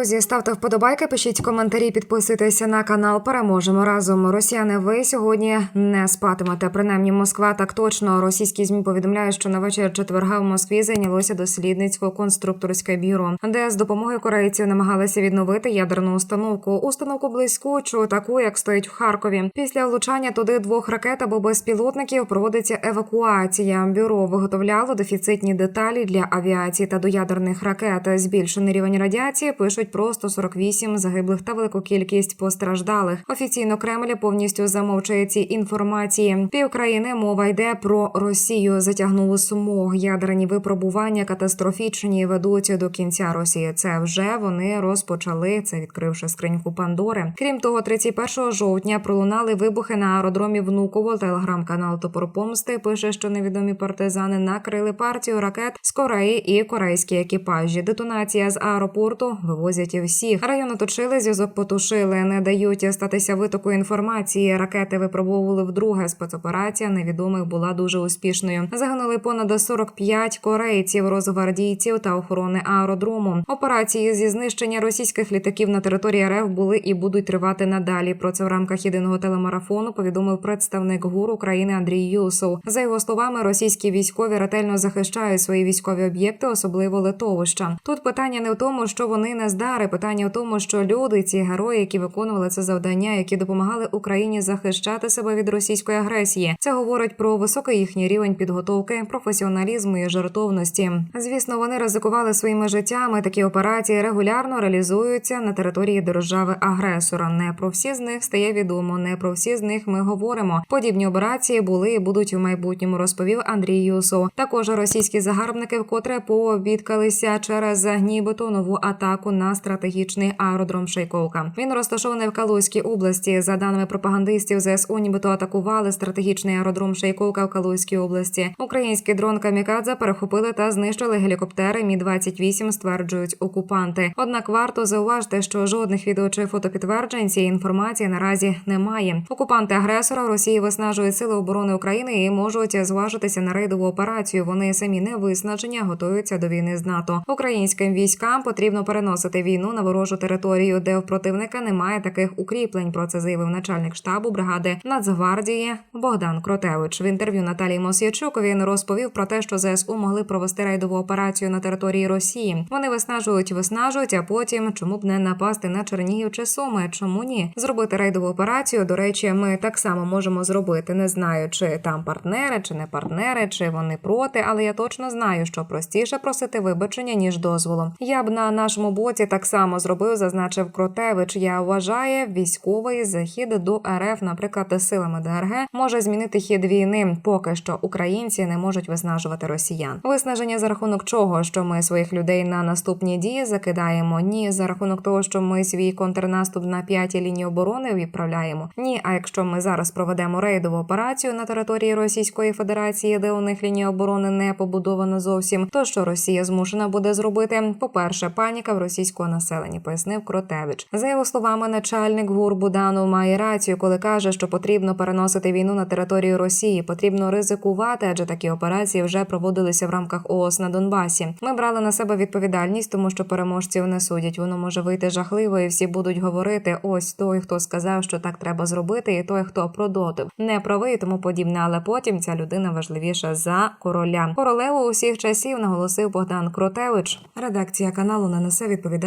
Друзі, ставте вподобайки, пишіть коментарі, підписуйтеся на канал. Переможемо разом. Росіяни, ви сьогодні не спатимете. Принаймні, Москва так точно. Російські змі повідомляють, що на вечір четверга в Москві зайнялося дослідницько конструкторське бюро, де з допомогою корейців намагалися відновити ядерну установку. Установку близьку таку, як стоїть в Харкові. Після влучання туди двох ракет або безпілотників проводиться евакуація. Бюро виготовляло дефіцитні деталі для авіації та до ядерних ракет. Збільшений рівень радіації пишуть про 148 загиблих та велику кількість постраждалих. Офіційно Кремль повністю замовчує ці інформації. Пів країни мова йде про Росію. Затягнули сумог. Ядерні випробування катастрофічні ведуть до кінця Росії. Це вже вони розпочали це, відкривши скриньку Пандори. Крім того, 31 жовтня пролунали вибухи на аеродромі Внуково. Телеграм-канал Топор Помсти пише, що невідомі партизани накрили партію ракет з Кореї і корейські екіпажі. Детонація з аеропорту вивозять всіх. Район оточили, зв'язок потушили, не дають статися витоку інформації. Ракети випробовували вдруге. Спецоперація невідомих була дуже успішною. Загинули понад 45 корейців, розгвардійців та охорони аеродрому. Операції зі знищення російських літаків на території РФ були і будуть тривати надалі. Про це в рамках єдиного телемарафону повідомив представник ГУР України Андрій Юсов. За його словами, російські військові ретельно захищають свої військові об'єкти, особливо литовища. Тут питання не в тому, що вони не здари. Питання в тому, що люди, ці герої, які виконували це завдання, які допомагали Україні захищати себе від російської агресії. Це говорить про високий їхній рівень підготовки, професіоналізму і жертовності. Звісно, вони ризикували своїми життями. Такі операції регулярно реалізуються на території держави агресора. Не про всі з них стає відомо. Не про всі з них ми говоримо. Подібні операції були і будуть у майбутньому. Розповів Андрій Юсов. Також російські загарбники вкотре повідкалися через нібито нову атаку на стратегічний аеродром Шейковка. Він розташований в Калузькій області. За даними пропагандистів, ЗСУ нібито атакували стратегічний аеродром Шейковка в Калузькій області. Український дрон Камікадзе перехопили та знищили гелікоптери Мі 28 стверджують окупанти. Однак варто зауважити, що жодних відео чи фотопідтверджень цієї інформації наразі немає. Окупанти агресора Росії виснажують сили оборони України і можуть зважитися на рейдову операцію. Вони самі не виснажені, готуються до війни з НАТО. Українським військам потрібно переносити війну на ворожу територію, де в противника немає таких укріплень. Про це заявив начальник штабу бригади Нацгвардії Богдан Кротевич. В інтерв'ю Наталії Мосійчук він розповів про те, що ЗСУ могли провести рейдову операцію на території Росії. Вони виснажують, виснажують, а потім чому б не напасти на Чернігів чи Суми? Чому ні? Зробити рейдову операцію. До речі, ми так само можемо зробити. Не знаю, чи там партнери, чи не партнери, чи вони проти, але я точно знаю, що простіше просити вибачення ніж дозволу. Я б на нашому боці так само зробив, зазначив Кротевич. Я вважаю, військовий захід до РФ, наприклад, силами ДРГ, може змінити хід війни. Поки що українці не можуть виснажувати росіян. Виснаження за рахунок чого, що ми своїх людей на наступні дії закидаємо? Ні, за рахунок того, що ми свій контрнаступ на п'ятій лінії оборони відправляємо. Ні, а якщо ми зараз проведемо рейдову операцію на території Російської Федерації, де у них лінія оборони не побудована зовсім, то що Росія змушена буде зробити? По перше, паніка в російського населення, пояснив Кротевич. За його словами, начальник ГУР Буданов має рацію, коли каже, що потрібно переносити війну на територію Росії, потрібно ризикувати, адже такі операції вже проводилися в рамках ООС на Донбасі. Ми брали на себе відповідальність, тому що переможців не судять. Воно може вийти жахливо, і всі будуть говорити: ось той, хто сказав, що так треба зробити, і той, хто продотив, не правий, тому подібне. Але потім ця людина важливіша за короля. Королеву усіх часів наголосив Богдан Кротевич. Редакція каналу не несе